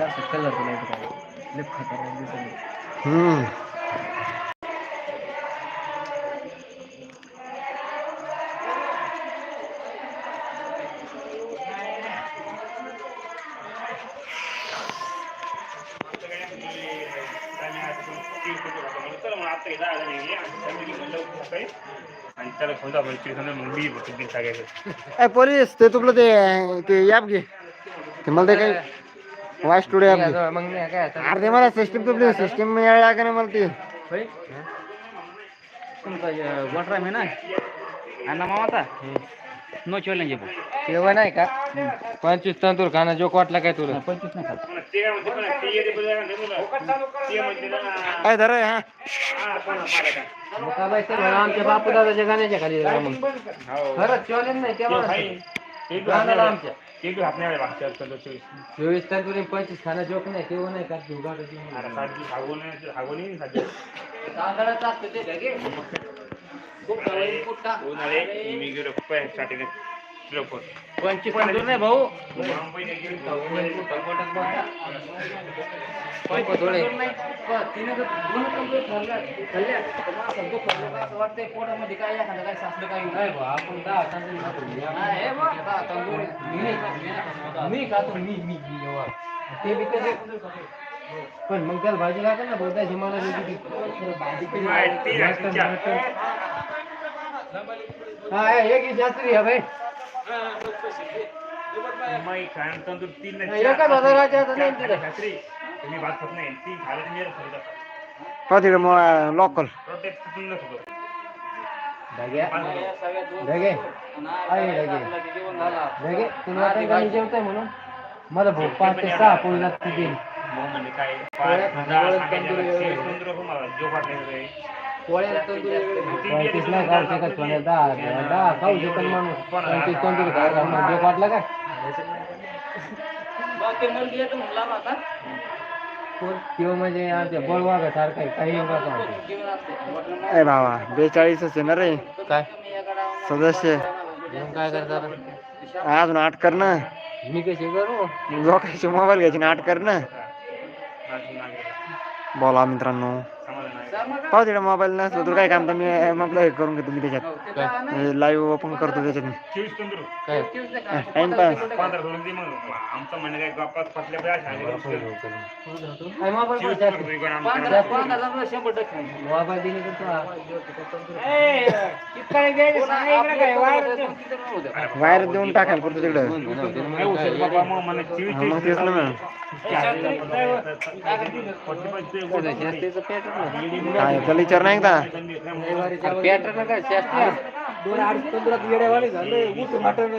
असं colour light काय लय खतरनाक दिसत पोलीस ते तुला ते ते ॲप घे. ते मला ते काही वाय स्टुडिओ मग नाही काय आता अरे ते मला सिस्टीम तुपली सिस्टीम मिळाल्या का नाही मला ती? होय? तुमचा वॉटर आहे ना? अण्णा मामाचा नो चॅलेंज आहे तेव्हा नाही का? पंचवीस तंतूर खाना जो वाटला काय तुला. पंचवीस नाही खात. ते काय नाही धर हा. हा बाई, ते म्हणा, आमच्या बापू दादाच्या गाण्याच्या खाली मग. हो. खरंच चॅलेंज नाही ते तेव्हा गाण्याला आमच्या. हात नाही आले मागच्या वर्षी चोवीस. चोवीस तंतूर पंचवीस खाना जोक नाही तेव्हा नाही का तू अरे साडी हागून हागून येईन सध्या. तांदळाचं असतं ते? खूप उन्हाळे मी गेलो लोक पंचवीस भाजी लागेल ना बोलता हिमालय भाजी हा एक है भाई. मी काय तंदूर तीन खात्री. तुम्ही भात खात नाही तीन होता. पाहू तिकडे मग लोकल प्रोटेक्ट ढगे आहे ढगे. ढगे तुला जेवताय म्हणून मला भूक पाच ते सहा पोळी लागते ते मग म्हणजे काय पाच तंदूर हो मला जो ते. पोळ्या. पंचवीस नाही. खाऊ शकत दहा दहा खाऊ शकत माणूस. पंचवीस तंदूर खायला मग जेव वाटला का बा, ते मुलगी येतं म्हणला ना आता. किंवा म्हणजे आमच्या बळवागा सारखं आहे. काही एवढा का जेवण असते. मटण ए भावा बेचाळीस आहे ना रे. काय? सदस्य. जेवण काय करतात अजून आठ कर ना. मी कशी करू? लोकांचे मोबाईल घ्यायचे ना आठ कर ना. बोला मित्रांनो. पाहू तिकडे मोबाईल नसलं तर काय काम तर मी आपलं हे करून घेतो मी त्याच्यात. लाईव्ह ओपन करतो त्याच्यात. मी काय? टाइमपास म्हणजे वायर देऊन टाकायला पुरतं तिकडं. मग तेच ना काय त्याला विचार नाही का पॅटर्न काय शास्त्री दोन अडीच पंधरा येड्यावाले झाले उठ मटण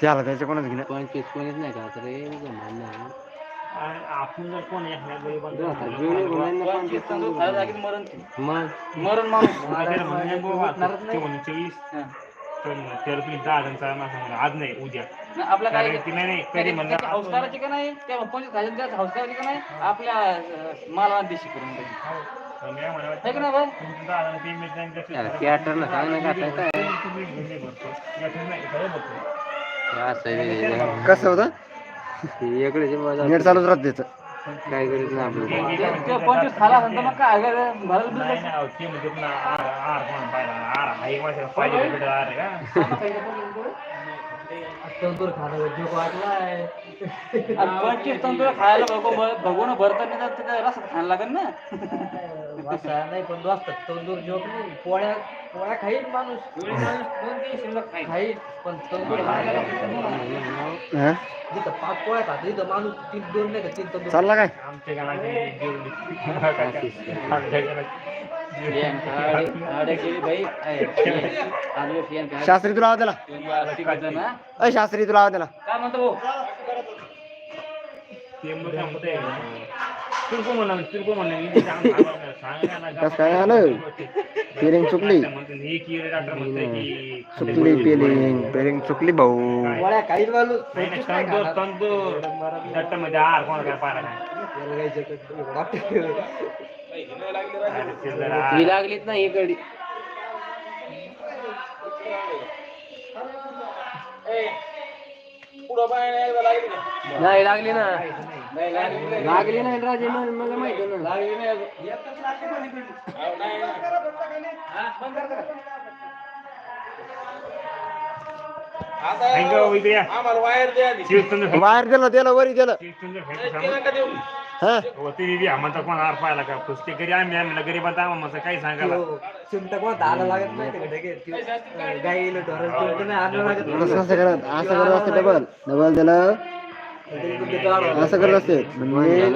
त्याला त्याच्या कोणाच घेणं? पंचवीस कोणीच नाही का तर हे उगाच आहे. आणि आपण जर कोण एखाद्या गरीबाला दोन हजार जुने गुन्ह्यांना पंचवीस तंदूर खायला लागेल मरण. ते. मग? मरण माणूस. त्याला म्हणे बाबा, ते म्हणे चोवीस हा. तर त्याला तुम्ही दहा जण चालला असं म्हणे. आज नाही उद्या. नाही, आपलं काय कारण की नाही नाही कधी त्याची म्हणलं हाऊस करायची का नाही? त्या पंचवीस हजार त्यात हाऊस करायची का नाही? आपल्या अं, मालाला देशी करून द्यायची. मी म्हणाला, है का नाही भाऊ? तुमचं दहा जण payment नाही कसं यार, पॅटर्न सांग ना का काय तुम्ही घेऊन ये बघतो. याचं नाही, खरं बघतो. कसं होतं? हे इकडे नेट चालूच राहत त्याचं काय करीत नाही आपलं पंचवीस खाला मग काय? नाही, नाही, खाणं पंचवीस तंदूर खायला बघू बघून भरताना तर त्याचा रस खायला लागेल ना. वासा नाही पण दोस्त तंदूर जोक नाही. पोळ्या पोळ्या खाईल माणूस. दोन तीन शिल्लक खाईल खाईल पण तंदूर खायला हा? जिथं पाच पोळ्या खातो तिथं माणूस तीन दोन नाही का तीन तंदूर चालला काय? आमच्या. शास्त्री तुला आवाज दिला? अय शास्त्री तुला आवाज दिला काय म्हणतो भाऊ? तिरको म्हणा म्हणा काय पेरिंग चुकली चुकली पेरिंग पेरिंग चुकली भाऊ कोण काय ही लागलीच नाही लागली ना लागली नाही राजे मला माहिती ना लागली नाही वायर दिलं दिलं वरी दिलं. हा? हो, आम्हाला कोण आहार पाहिला का? पुस्तक घरी आम्ही आम्ही गरीबात आम्हाला मस्त काही सांगायला. चिमटा कोण आला लागत नाही तिकडे गाईला ढोराला चिमटा नाही आणलं लागत तसं असं करत असं करत असते डबल. डबल दिलं. असं करत असते. म्हणजे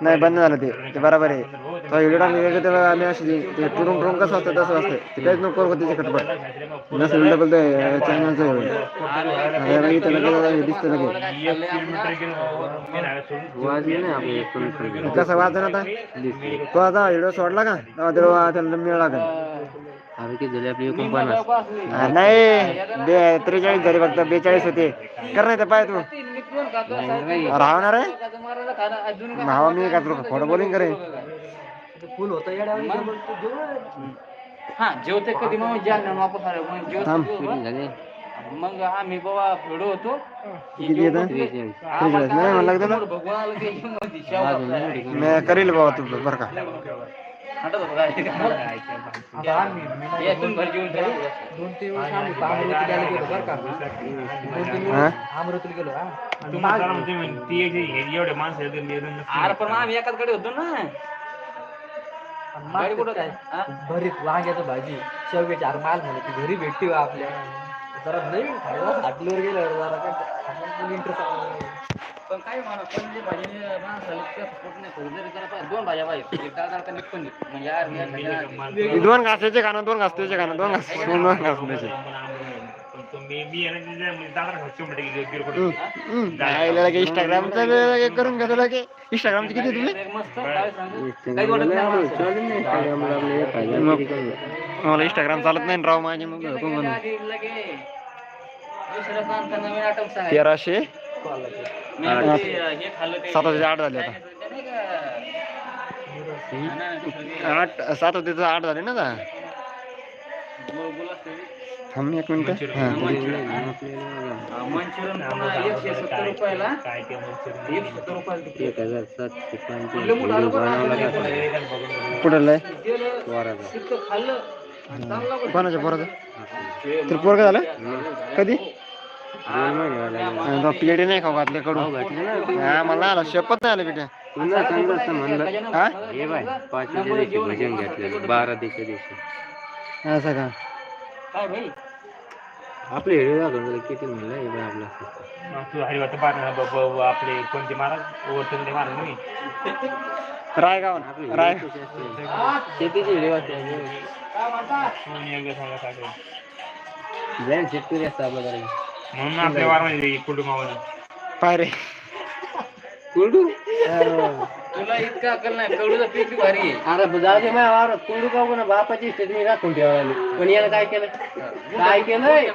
नाही बंद झालं ते. ते बरोबर आहे. तो व्हिडिओ टाकले वेगळं आम्ही अशी ते टुरून टुरून कसं असतं तसं असतं. ते काहीच नको करू त्याची खटपट? नसेल डबल ते चॅनलचं इथं लगेच दिसतं लगेच. एक किलोमीटर कसं वाचन आता? तो आता व्हिडिओ सोडला का? तेव्हा त्याला मिळाला का? अरे किती झाली आपली एकूण पन्नास हा, नाही बे त्रेचाळीस झाले फक्त बेचाळीस होते. कर नाही तर पाय तू. राहणार आहे? भावा मी का तुला खोटं बोलिंग करे फुल होतं हा जेवते कधी मग जालना वापस आलो मग थांब. जेवतो मग आम्ही बाबा फेडो होतो. किती येतं? त्रेचाळीस. नाही म्हणलं का तुला भगवान आलं मी करील बाबा तू बरं का. दोन तीन आम्ही अमृतीला गेलो बरं का. दोन तीन हा? वर्ष अमृतीला गेलो हा. आणि तुम्हाला चला म्हणते म्हणे, ती एक हे- एवढे माणसं आहेत, ते एकदम नसते. अरे पण आम्ही एकाच कडे होतो ना. गाडी कुठं काय? हा? भरीत वांग्याचं भाजी शेवग्याची अरे माल म्हणे ती घरी भेटते बा आपल्या. जरा नवीन खायला हाटलीवर गेल्यावर जरा. काय इंटरेस्ट पण काय म्हणा पनीरची भाजी माणसाला त्या पोट नाही करू. जरी त्याला पाहिजे दोन भाज्या पाहिजे. एक डाळ नीट पण. म्हणजे यार ही दोन घासायचे खाणं दोन घास त्याचे खाणं दोन घास दोन दोन घास त्याचे पण तो मी मी आहे ना, तिच्या- दादाला खायचं म्हणते की किरकोळ. इंस्टाग्रामचं करून घेतो लगे इंस्टाग्रामचे किती तुम्ही मस्त मला इंस्टाग्राम चालत नाही राव माझे मग गेलं म्हणून. दुसरं नवीन तेराशे? सात आता आठ झाले आता. आठ सात होते तर आठ झाले ना आता. थांब एक मिनिट. हा. मंचुरियन पुन्हा एकशे सत्तर रुपयाला एकशे सत्तर रुपयाला एक हजार सातशे कुठलं मोठं कुठं खाल्लं बरं. कोणाच्या पोराचं? तर पोरग झालं? कधी? पिढी नाही खाऊ घातले कडू. हा मला आला शपथ नाही आलं हा? हे बाय पाचव्या दिवशी भजन घेतलेलं बारा दिवशी दिवशी. असं का? काय भाई आपले हेडे दाखवून किती म्हणलं हे बाय आपलं मग तू हरिवात बार ब- ब- ब- आपले कोणते महाराज? ओरतंडे महाराज नाही रायगाव राय शेतीची हेडे वाटते म्हणून एकदा सांगा काय तुला इतका अकल नाही कडूचं पीक भारी आहे. अरे जाऊ दे माझ्या वावरात. कुरडू का कोणा बापाची स्टेटमेंट राखून ठेवायला पण यानं काय केलं? काय केलंय?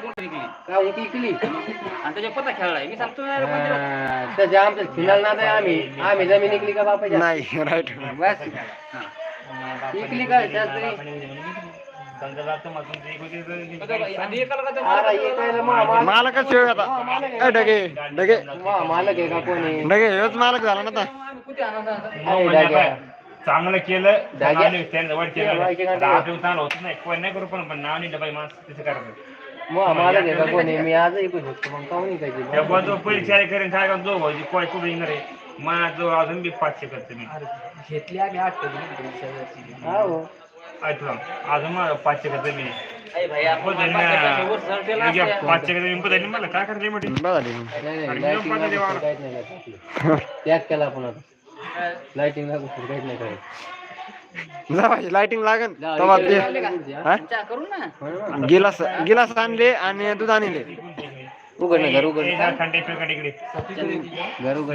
का उठी केली आणि त्याच्या पत्ता खेळलाय मी सांगतो ना रे मंदिरात. त्याच्या आमचं फिनाल ना आम्ही. आम्ही जमीन इकली का बापाच्या? नाही राईट. बस. इकली का? शास्त्री? मालक जातो आता डगे डगे मालक आहे का कोणी डगे हेच मालक झाला ना आता चांगलं केलं केलं होत नाही कोण नाही करू पण नाव नाही डबाई माणसं करायचं मा- मालक कोणी मी आज ऐकू शकतो मग काहून परीक्षा करेन काय का जो भाऊजी कोण कुठे येणार आहे मला जो अजून बी पाचशे करतो मी घेतली आम्ही आठ हो पाचशे मला. काय मोठी. त्याग केला आपण आता. लाईटिंग लागू काहीच नाही करायचं. लाइटिंग लागन हा? गिलास गिलास आणले आणि दूध आणले. उघड ना घर उघड. घर उघड.